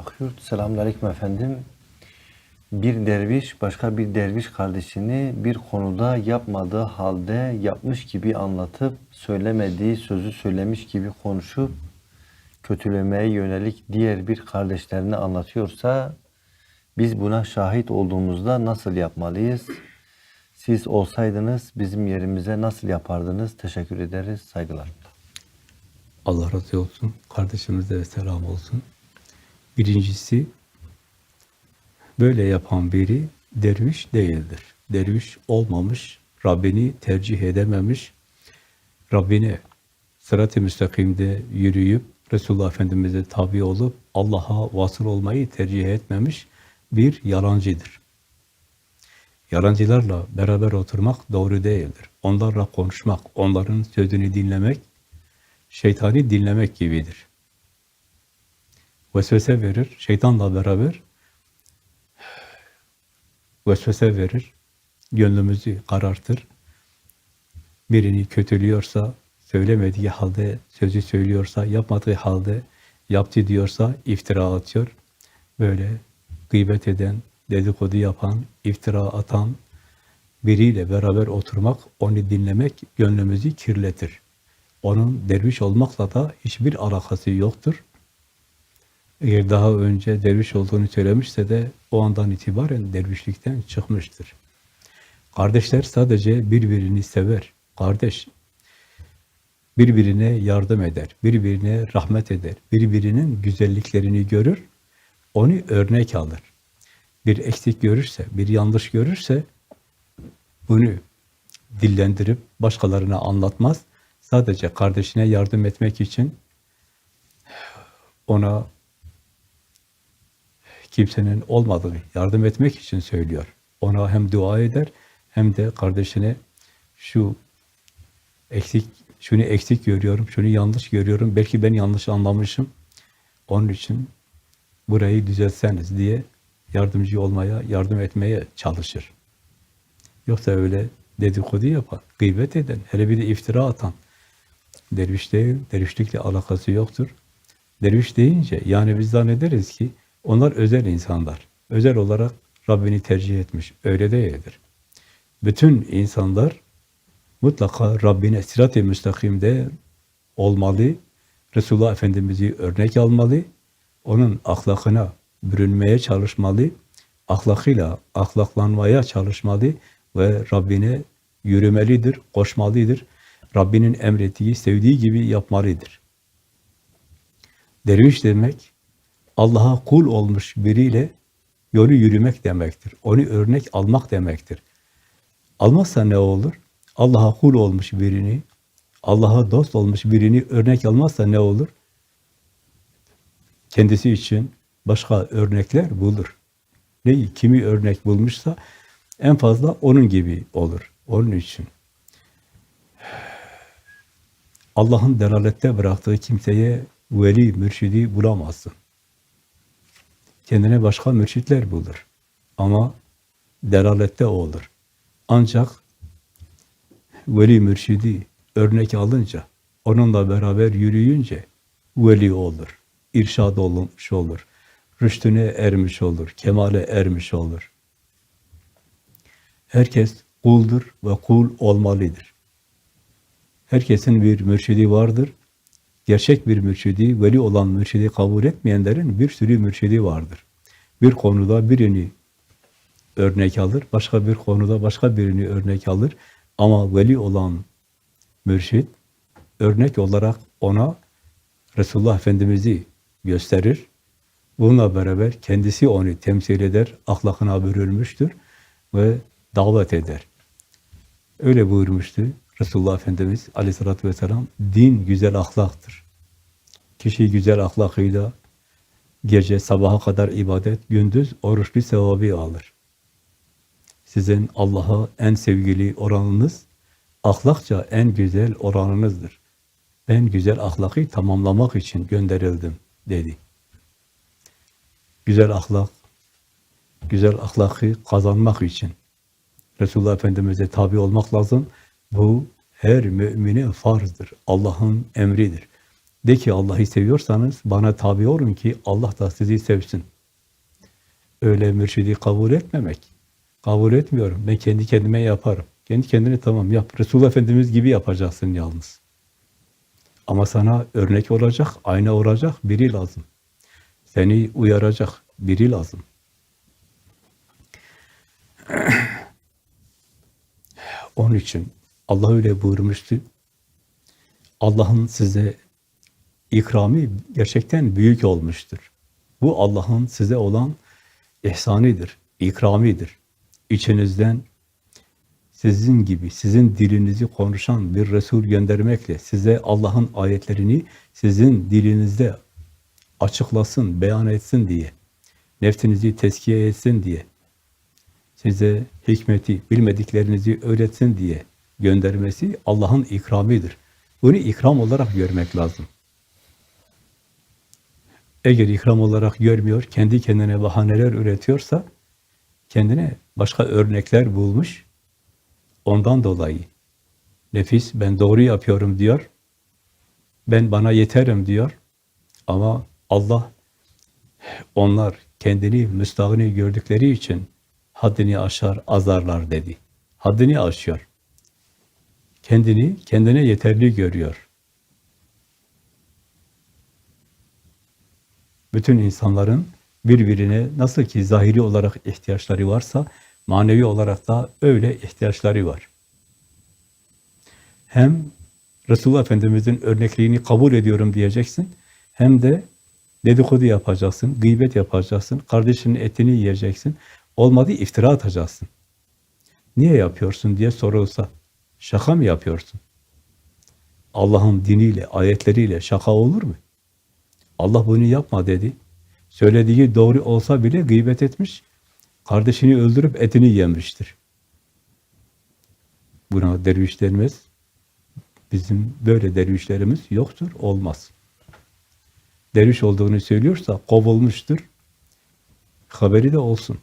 Akyurt, selamünaleyküm efendim. Bir derviş başka bir derviş kardeşini bir konuda yapmadığı halde yapmış gibi anlatıp söylemediği sözü söylemiş gibi konuşup kötülemeye yönelik diğer bir kardeşlerini anlatıyorsa biz buna şahit olduğumuzda nasıl yapmalıyız? Siz olsaydınız bizim yerimize nasıl yapardınız? Teşekkür ederiz. Saygılar. Allah razı olsun. Kardeşimize de selam olsun. Birincisi, böyle yapan biri derviş değildir. Derviş olmamış, Rabbini tercih edememiş, Rabbine sırat-ı müstakimde yürüyüp, Resulullah Efendimiz'e tabi olup, Allah'a vasıl olmayı tercih etmemiş bir yalancıdır. Yalancılarla beraber oturmak doğru değildir. Onlarla konuşmak, onların sözünü dinlemek, şeytani dinlemek gibidir. Vesvese verir, şeytanla beraber vesvese verir, gönlümüzü karartır. Birini kötülüyorsa, söylemediği halde, sözü söylüyorsa, yapmadığı halde, yaptı diyorsa iftira atıyor. Böyle gıybet eden, dedikodu yapan, iftira atan biriyle beraber oturmak, onu dinlemek gönlümüzü kirletir. Onun derviş olmakla da hiçbir alakası yoktur. Eğer daha önce derviş olduğunu söylemişse de o andan itibaren dervişlikten çıkmıştır. Kardeşler sadece birbirini sever. Kardeş birbirine yardım eder, birbirine rahmet eder, birbirinin güzelliklerini görür, onu örnek alır. Bir eksik görürse, bir yanlış görürse bunu dillendirip başkalarına anlatmaz. Sadece kardeşine yardım etmek için ona kimsenin olmadığını yardım etmek için söylüyor. Ona hem dua eder hem de kardeşine şu eksik, şunu eksik görüyorum, şunu yanlış görüyorum, belki ben yanlış anlamışım. Onun için burayı düzeltseniz diye yardımcı olmaya, yardım etmeye çalışır. Yoksa öyle dedikodu yapan, gıybet eden, hele bir de iftira atan, derviş değil, dervişlikle alakası yoktur. Derviş deyince yani biz zannederiz ki onlar özel insanlar. Özel olarak Rabbini tercih etmiş. Öyle değildir. Bütün insanlar mutlaka Rabbine sirat-i müstakimde olmalı. Resulullah Efendimiz'i örnek almalı. Onun ahlakına bürünmeye çalışmalı. Ahlakıyla ahlaklanmaya çalışmalı ve Rabbine yürümelidir, koşmalıdır. Rabbinin emrettiği, sevdiği gibi yapmalıdır. Derviş demek, Allah'a kul olmuş biriyle yolu yürümek demektir. Onu örnek almak demektir. Almazsa ne olur? Allah'a kul olmuş birini, Allah'a dost olmuş birini örnek almazsa ne olur? Kendisi için başka örnekler bulur. Neyi, kimi örnek bulmuşsa en fazla onun gibi olur. Onun için. Allah'ın delalette bıraktığı kimseye veli, mürşidi bulamazsın. Kendine başka mürşitler bulur. Ama delalette olur. Ancak veli mürşidi örnek alınca, onunla beraber yürüyünce veli olur. İrşad olmuş olur. Rüştüne ermiş olur. Kemale ermiş olur. Herkes kuldur ve kul olmalıdır. Herkesin bir mürşidi vardır. Gerçek bir mürşidi, veli olan mürşidi kabul etmeyenlerin bir sürü mürşidi vardır. Bir konuda birini örnek alır, başka bir konuda başka birini örnek alır. Ama veli olan mürşid, örnek olarak ona Resulullah Efendimiz'i gösterir. Bununla beraber kendisi onu temsil eder, ahlakına bürülmüştür ve davet eder. Öyle buyurmuştu Resulullah Efendimiz aleyhissalatü vesselam, din güzel ahlaktır. Kişi güzel ahlakıyla gece sabaha kadar ibadet, gündüz oruçlu sevabı alır. Sizin Allah'a en sevgili oranınız, ahlakça en güzel oranınızdır. Ben güzel ahlakı tamamlamak için gönderildim dedi. Güzel ahlak, güzel ahlakı kazanmak için Resulullah Efendimiz'e tabi olmak lazım. Bu her mümine farzdır. Allah'ın emridir. De ki Allah'ı seviyorsanız bana tabi olun ki Allah da sizi sevsin. Öyle mürşidi kabul etmemek. Kabul etmiyorum. Ben kendi kendime yaparım. Kendi kendine tamam yap. Resulullah Efendimiz gibi yapacaksın yalnız. Ama sana örnek olacak, ayna olacak biri lazım. Seni uyaracak biri lazım. Onun için Allah öyle buyurmuştu. Allah'ın size ikrami gerçekten büyük olmuştur. Bu Allah'ın size olan ihsanidir, ikramidir. İçinizden sizin gibi, sizin dilinizi konuşan bir Resul göndermekle size Allah'ın ayetlerini sizin dilinizde açıklasın, beyan etsin diye, nefsinizi teskiye etsin diye, size hikmeti, bilmediklerinizi öğretsin diye göndermesi Allah'ın ikramidir. Bunu ikram olarak görmek lazım. Eğer ikram olarak görmüyor, kendi kendine bahaneler üretiyorsa, kendine başka örnekler bulmuş, ondan dolayı nefis ben doğru yapıyorum diyor, ben bana yeterim diyor ama Allah onlar kendini müstahını gördükleri için haddini aşar, azarlar dedi. Haddini aşıyor. Kendini kendine yeterli görüyor. Bütün insanların birbirine nasıl ki zahiri olarak ihtiyaçları varsa manevi olarak da öyle ihtiyaçları var. Hem Resulullah Efendimiz'in örnekliğini kabul ediyorum diyeceksin. Hem de dedikodu yapacaksın, gıybet yapacaksın, kardeşinin etini yiyeceksin. Olmadı iftira atacaksın. Niye yapıyorsun diye sorulsa, şaka mı yapıyorsun? Allah'ın diniyle, ayetleriyle şaka olur mu? Allah bunu yapma dedi. Söylediği doğru olsa bile gıybet etmiş, kardeşini öldürüp etini yemiştir. Buna derviş denmez. Bizim böyle dervişlerimiz yoktur, olmaz. Derviş olduğunu söylüyorsa kovulmuştur. Haberi de olsun.